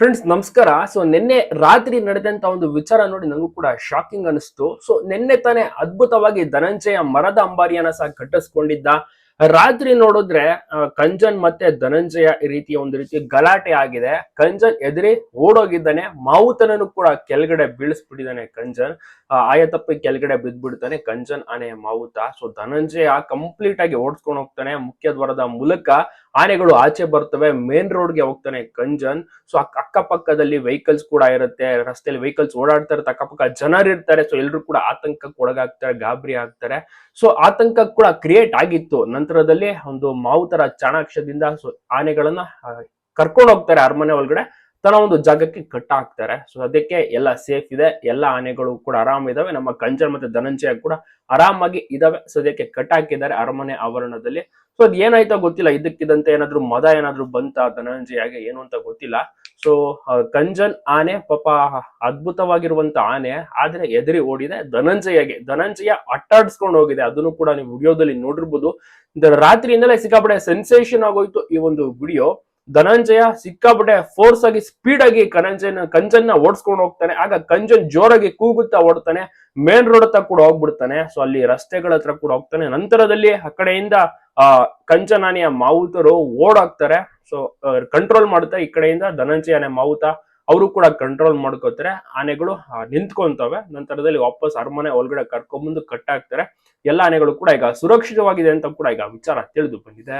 Friends ನಮಸ್ಕಾರ. So ನಿನ್ನೆ ರಾತ್ರಿ ನಡೆದಂತ ಒಂದು ವಿಚಾರ ನೋಡಿ ನನಗೂ ಕೂಡ ಶಾಕಿಂಗ್ ಅನಿಸ್ತು. ಸೊ ನಿನ್ನೆ ತಾನೇ ಅದ್ಭುತವಾಗಿ ಧನಂಜಯ ಮರದ ಅಂಬಾರಿಯನ್ನ ಸಹ ಕಟ್ಟಿಸ್ಕೊಂಡಿದ್ದ. ರಾತ್ರಿ ನೋಡಿದ್ರೆ ಕಂಜನ್ ಮತ್ತೆ ಧನಂಜಯ ಈ ರೀತಿಯ ಒಂದು ರೀತಿ ಗಲಾಟೆ ಆಗಿದೆ. ಕಂಜನ್ ಎದುರಿ ಓಡೋಗಿದ್ದಾನೆ. ಮಾವುತನನ್ನು ಕೂಡ ಕೆಳಗಡೆ ಬೀಳಿಸ್ಬಿಟ್ಟಿದ್ದಾನೆ ಕಂಜನ್. ಆಯತಪ್ಪಿ ಆಯ ತಪ್ಪಿ ಕೆಳಗಡೆ ಬಿದ್ದ್ಬಿಡ್ತಾನೆ ಕಂಜನ್ ಆನೆಯ ಮಾವುತ. ಸೊ ಧನಂಜಯ ಕಂಪ್ಲೀಟ್ ಆಗಿ ಓಡಿಸ್ಕೊಂಡು ಹೋಗ್ತಾನೆ ಮುಖ್ಯ ದ್ವಾರದ ಮೂಲಕ. ಆನೆಗಳು ಆಚೆ ಬರ್ತವೆ ಮೇನ್ ರೋಡ್ಗೆ ಹೋಗ್ತಾನೆ ಕಂಜನ್ ಸೊ ಅಕ್ಕ ಅಕ್ಕಪಕ್ಕದಲ್ಲಿ ವೆಹಿಕಲ್ಸ್ ಕೂಡ ಇರುತ್ತೆ ರಸ್ತೆಯಲ್ಲಿ ವೆಹಿಕಲ್ಸ್ ಓಡಾಡ್ತಾ ಇರುತ್ತೆ, ಅಕ್ಕಪಕ್ಕ ಜನರು ಇರ್ತಾರೆ ಸೊ ಎಲ್ರು ಕೂಡ ಆತಂಕಕ್ಕೆ ಒಳಗಾಗ್ತಾರೆ, ಗಾಬರಿ ಆಗ್ತಾರೆ. ಸೊ ಆತಂಕ ಕೂಡ ಕ್ರಿಯೇಟ್ ಆಗಿತ್ತು. ನಂತರದಲ್ಲಿ ಒಂದು ಮಾವುತರ ಚಾಣಾಕ್ಷದಿಂದ ಸೊ ಆನೆಗಳನ್ನ ಕರ್ಕೊಂಡು ಹೋಗ್ತಾರೆ ಅರಮನೆ ಒಳಗಡೆ. ತನ್ನ ಒಂದು ಜಾಗಕ್ಕೆ ಕಟ್ಟ ಹಾಕ್ತಾರೆ ಸೊ ಅದಕ್ಕೆ ಎಲ್ಲ ಸೇಫ್ ಇದೆ. ಎಲ್ಲ ಆನೆಗಳು ಕೂಡ ಆರಾಮ ಇದಾವೆ. ನಮ್ಮ ಕಂಜರ್ ಮತ್ತೆ ಧನಂಜಯ ಕೂಡ ಆರಾಮಾಗಿ ಇದಾವೆ. ಸೊ ಕಟ್ ಹಾಕಿದ್ದಾರೆ ಅರಮನೆ ಆವರಣದಲ್ಲಿ. ಸೊ ಅದ್ ಏನಾಯ್ತಾ ಗೊತ್ತಿಲ್ಲ. ಇದಕ್ಕಿದಂತೆ ಏನಾದ್ರು ಮದ ಏನಾದ್ರು ಬಂತ ಧನಂಜಯಾಗೆ ಏನು ಅಂತ ಗೊತ್ತಿಲ್ಲ. ಸೊ ಕಂಜನ್ ಆನೆ ಪಾಪ ಅದ್ಭುತವಾಗಿರುವಂತ ಆನೆ. ಆದ್ರೆ ಎದುರಿ ಓಡಿದೆ. ಧನಂಜಯಗೆ, ಧನಂಜಯ ಅಟ್ಟಾಡ್ಸ್ಕೊಂಡು ಹೋಗಿದೆ. ಅದನ್ನು ಕೂಡ ನೀವು ವಿಡಿಯೋದಲ್ಲಿ ನೋಡಿರ್ಬೋದು. ರಾತ್ರಿಯಿಂದಲೇ ಸಿಕ್ಕಾಪಡೆ ಸೆನ್ಸೇಷನ್ ಆಗೋಯ್ತು ಈ ಒಂದು ವಿಡಿಯೋ. ಧನಂಜಯ ಸಿಕ್ಕಾಪಟ್ಟೆ ಫೋರ್ಸ್ ಆಗಿ ಸ್ಪೀಡ್ ಆಗಿ ಕನಂಜನ ಕಂಜನ್ನ ಓಡಿಸ್ಕೊಂಡು ಹೋಗ್ತಾನೆ. ಆಗ ಕಂಜನ್ ಜೋರಾಗಿ ಕೂಗುತ್ತಾ ಓಡ್ತಾನೆ. ಮೇನ್ ರೋಡ್ ಹತ್ರ ಕೂಡ ಹೋಗ್ಬಿಡ್ತಾನೆ. ಸೊ ಅಲ್ಲಿ ರಸ್ತೆಗಳ ಹತ್ರ ಕೂಡ ಹೋಗ್ತಾನೆ. ನಂತರದಲ್ಲಿ ಆ ಕಡೆಯಿಂದ, ಆ ಕಂಚನಾನಿಯ ಮಾವುತರು ಓಡಾಕ್ತಾರೆ ಸೊ ಕಂಟ್ರೋಲ್ ಮಾಡ್ತಾ ಈ ಕಡೆಯಿಂದ ಧನಂಜಯನೇ ಮಾವುತ. ಅವರು ಕೂಡ ಕಂಟ್ರೋಲ್ ಮಾಡ್ಕೋತಾರೆ ಆನೆಗಳು ನಿಂತ್ಕೊಂತವೆ. ನಂತರದಲ್ಲಿ ವಾಪಸ್ ಅರಮನೆ ಒಳಗಡೆ ಕರ್ಕೊಂಡ್ಬಂದು ಆಗ್ತಾರೆ ಎಲ್ಲ ಆನೆಗಳು ಕೂಡ ಈಗ ಸುರಕ್ಷಿತವಾಗಿದೆ ಅಂತ ಕೂಡ ಈಗ ವಿಚಾರ ತಿಳಿದು ಬಂದಿದೆ.